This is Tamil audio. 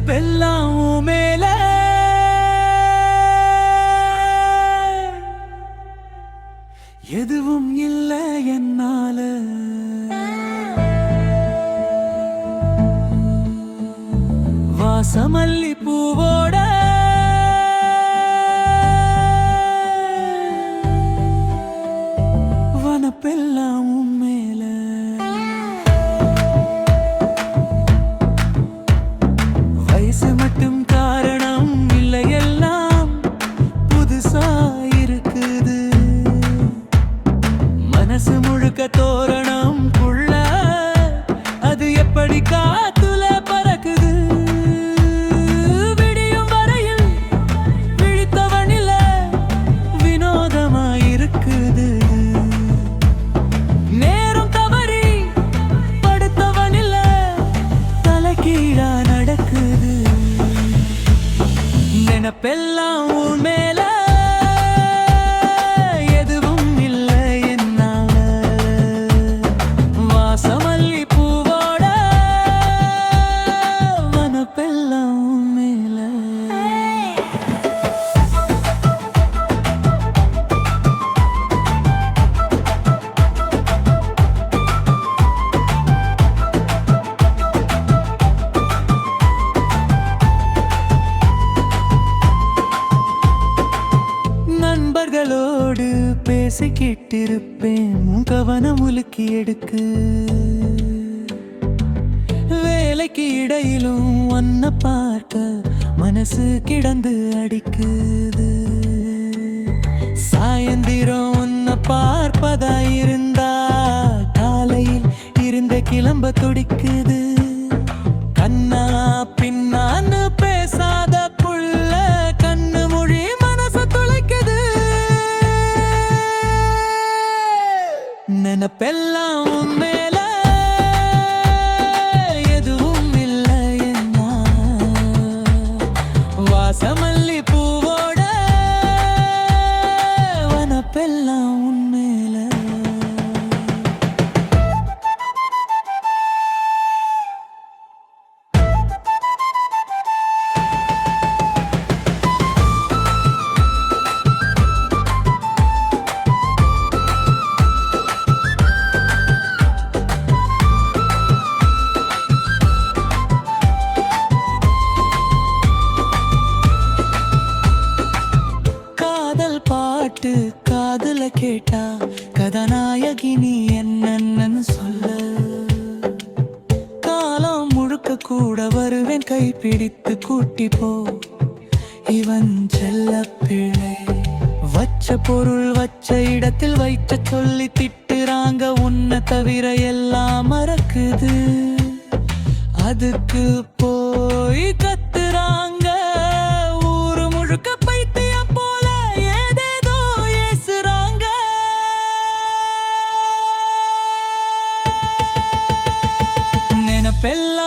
நினப்பெல்லாம் மேல. எதுவும் இல்லை என்னால. வாசமல்லி பூவோ நினப்பெல்லாம் பேசிக்கிட்டிருப்பேன் உன் கவனம் உலுக்கி எடுக்கு. வேலைக்கு இடையிலும் ஒன்ன பார்க்க மனசு கிடந்து அடிக்குது. சாயந்திரம் உன்னை பார்ப்பதா இருந்தா காலையில் இருந்த கிளம்ப துடிக்குது. பாட்டு காதுல கேட்டா கதாநாயகி நீ என்னன்னு சொல்ல. காலம் முழுக்க கூட வருவேன் கை பிடித்து கூட்டி போ. இவன் செல்ல பிழை. வச்ச பொருள் வச்ச இடத்தில் வைக்க சொல்லி திட்டுறாங்க உன்னை தவிர எல்லாம் மறக்குது. அதுக்கு போய் கத் pela